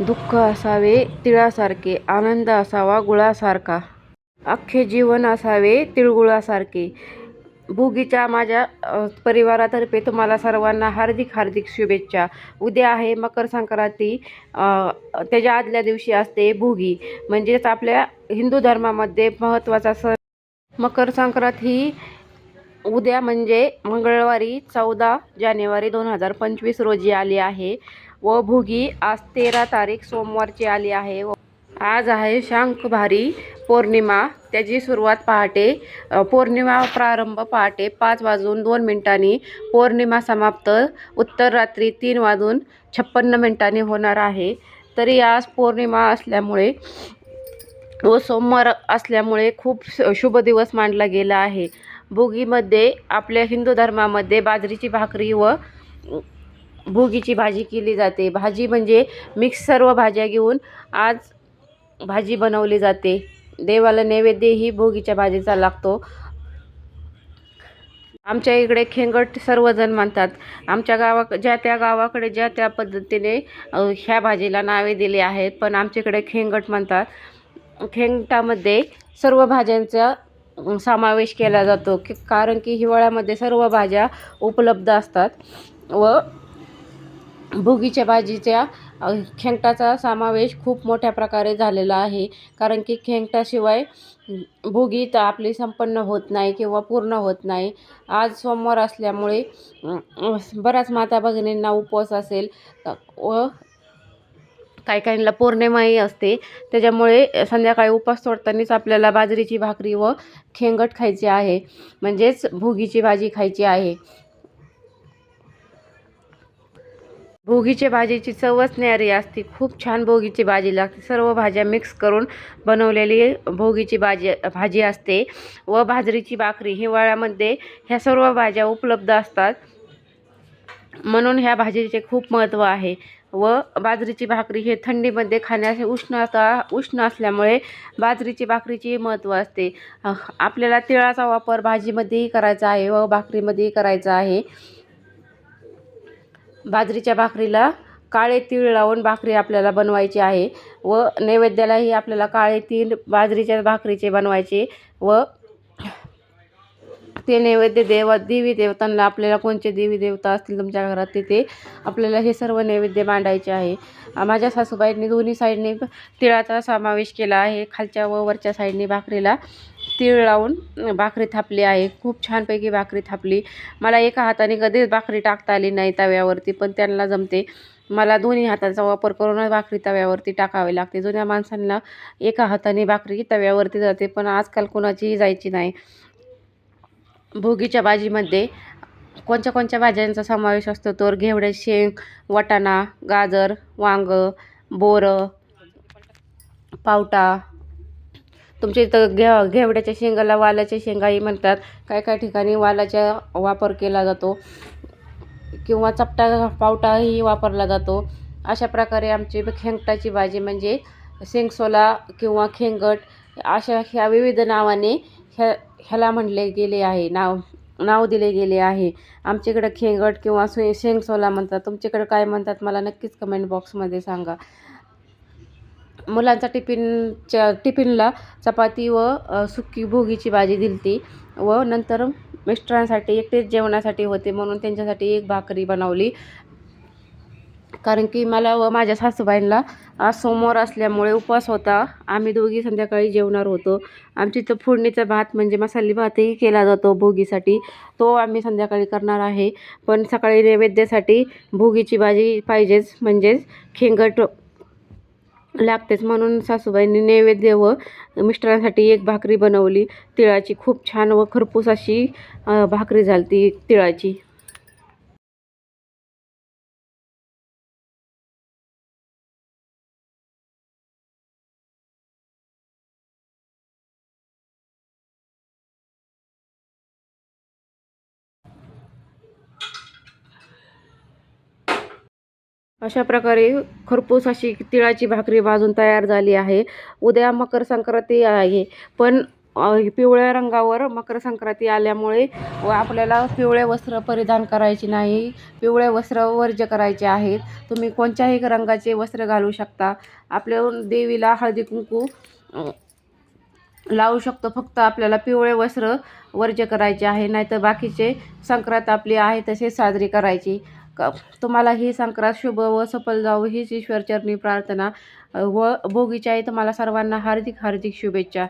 दुःख असावे तिळासारखे आनंद असावा गुळासारखा. अख्खे जीवन असावे तिळगुळासारखे. भोगीच्या माझ्या परिवारातर्फे तुम्हाला सर्वांना हार्दिक हार्दिक शुभेच्छा. उद्या आहे मकर संक्रांती त्याच्या आदल्या दिवशी असते भोगी. म्हणजेच आपल्या हिंदू धर्मामध्ये महत्त्वाचा सण मकर संक्रांत ही उद्या म्हणजे मंगळवारी चौदा जानेवारी दोन हजार पंचवीस रोजी आली आहे. व भोगी आज तेरा तारीख सोमवारची आली आहे. व आज आहे शांखभारी पौर्णिमा. त्याची सुरुवात पहाटे पौर्णिमा प्रारंभ पहाटे पाच वाजून दोन मिनिटांनी. पौर्णिमा समाप्त. उत्तर रात्री तीन वाजून छप्पन्न मिनिटांनी होणार आहे. तरी आज पौर्णिमा असल्यामुळे व सोमवार असल्यामुळे खूप शुभ दिवस मानला गेला आहे. भोगीमध्ये आपल्या हिंदू धर्मामध्ये बाजरीची भाकरी व भोगीची भाजी केली जाते. भाजी म्हणजे मिक्स सर्व भाज्या घेऊन आज भाजी बनवली जाते. देवाला नैवेद्यही भोगीच्या भाजीचा लागतो. आमच्या इकडे खेंगट सर्वजण मानतात आमच्या गावा ज्या त्या गावाकडे ज्या त्या पद्धतीने ह्या भाजीला नावे दिली आहेत पण आमच्याकडे खेंगट म्हणतात. खेंगटामध्ये सर्व भाज्यांचा समावेश केला जातो. की कारण की हिवाळ्यामध्ये सर्व भाज्या उपलब्ध असतात व भोगीच्या भाजीच्या खेंगटाचा समावेश खूप मोठ्या प्रकारे झालेला आहे. कारण की खेंगटाशिवाय भोगी तर आपली संपन्न होत नाही किंवा पूर्ण होत नाही. आज सोमवार असल्यामुळे बऱ्याच माता भगिनींना उपवास असेल व काही काहींना पौर्णिमाही असते. त्याच्यामुळे संध्याकाळी उपवास सोडतानाच आपल्याला बाजरीची भाकरी व खेंगट खायची आहे. म्हणजेच भोगीची भाजी खायची आहे. भोगीच्या भाजीची चवच न्यारी असते. खूप छान भोगीची भाजी लागते. सर्व भाज्या मिक्स करून बनवलेली भोगीची भाजी भाजी असते. व बाजरीची भाकरी हिवाळ्यामध्ये ह्या सर्व भाज्या उपलब्ध असतात. म्हणून ह्या भाजीचे खूप महत्त्व आहे. व बाजरीची भाकरी हे थंडीमध्ये खाण्यास उष्णता उष्ण असल्यामुळे बाजरीची भाकरीची महत्त्व असते. आपल्याला तिळाचा वापर भाजीमध्येही करायचा आहे व भाकरीमध्येही करायचा आहे. बाजरीच्या भाकरीला काळे तीळ लावून भाकरी आपल्याला बनवायची आहे व नैवेद्यालाही आपल्याला काळे तीळ बाजरीच्या भाकरीचे बनवायचे व ते नैवेद्य देवा देवी देवतांना आपल्याला कोणते देवी देवता असतील तुमच्या घरात तिथे आपल्याला हे सर्व नैवेद्य मांडायचे आहे. माझ्या सासूबाईंनी दोन्ही साईडने तिळाचा समावेश केला आहे. खालच्या व वरच्या साईडने भाकरीला तीळ लावून भाकरी थापली आहे. खूप छानपैकी भाकरी थापली. मला एका हाताने कधीच भाकरी टाकता आली नाही तव्यावरती पण त्यांना जमते. मला दोन्ही हाताचा वापर करूनच भाकरी तव्यावरती टाकावी लागते. जुन्या माणसांना एका हाताने भाकरी तव्यावरती जाते पण आजकाल कोणाचीही जायची नाही. भोगीच्या भाजीमध्ये कोणत्या कोणत्या भाज्यांचा समावेश असतो? तर घेवडे शेंग वाटाणा गाजर वांग बोरं पावटा तुमच्या इथं घे घेवड्याच्या शेंगाला वालाच्या शेंगाही म्हणतात. काय काय ठिकाणी वालाचा वापर केला जातो. किंवा चपटा पावटाही वापरला जातो. अशा प्रकारे आमची खेंगटाची भाजी म्हणजे शेंगसोला किंवा खेंगट अशा ह्या विविध नावाने ह्या ह्याला म्हणले गेले आहे. नाव नाव दिले गेले आहे. आमच्याकडं खेंगट किंवा शे शेंगसोला म्हणतात. तुमच्याकडं काय म्हणतात? मला नक्कीच कमेंट बॉक्समध्ये सांगा. मुलांचा टिफिनच्या टिफिनला चपाती व सुकी भोगीची भाजी दिली होती व नंतर मिस्टरांसाठी एकटेच जेवणासाठी होते म्हणून त्यांच्यासाठी एक भाकरी बनवली. कारण की मला व माझ्या सासूबाईंना आज सोमवार असल्यामुळे उपवास होता. आम्ही दोघी संध्याकाळी जेवणार होतो. आमची तर फोडणीचा भात म्हणजे मसाले भातही केला जातो भोगीसाठी. तो आम्ही संध्याकाळी करणार आहे. पण सकाळी नैवेद्यासाठी भोगीची भाजी पाहिजेच म्हणजेच खेंगट लागतेच. म्हणून सासूबाईंनी नैवेद्य व मिस्टरांसाठी एक भाकरी बनवली. तिळाची खूप छान व खरपूस अशी भाकरी झाली ती तिळाची. अशा प्रकारे खरपूस अशी तिळाची भाकरी भाजून तयार झाली आहे. उद्या मकर संक्रांती आहे पण पिवळ्या रंगावर मकर संक्रांती आल्यामुळे व आपल्याला पिवळे वस्त्र परिधान करायचे नाही. पिवळे वस्त्र वर्ज्य करायचे आहेत. तुम्ही कोणत्याही रंगाचे वस्त्र घालू शकता. आपल्या देवीला हळदी कुंकू लावू शकतो. फक्त आपल्याला पिवळे वस्त्र वर्ज्य करायचे आहे. नाहीतर बाकीचे संक्रांत आपली आहे तसे साजरी करायची. क तुम्हाला ही संक्रांत शुभ व सफल जावो हीच ईश्वरचरणी प्रार्थना. व भोगीच्याही तुम्हाला सर्वांना हार्दिक हार्दिक शुभेच्छा.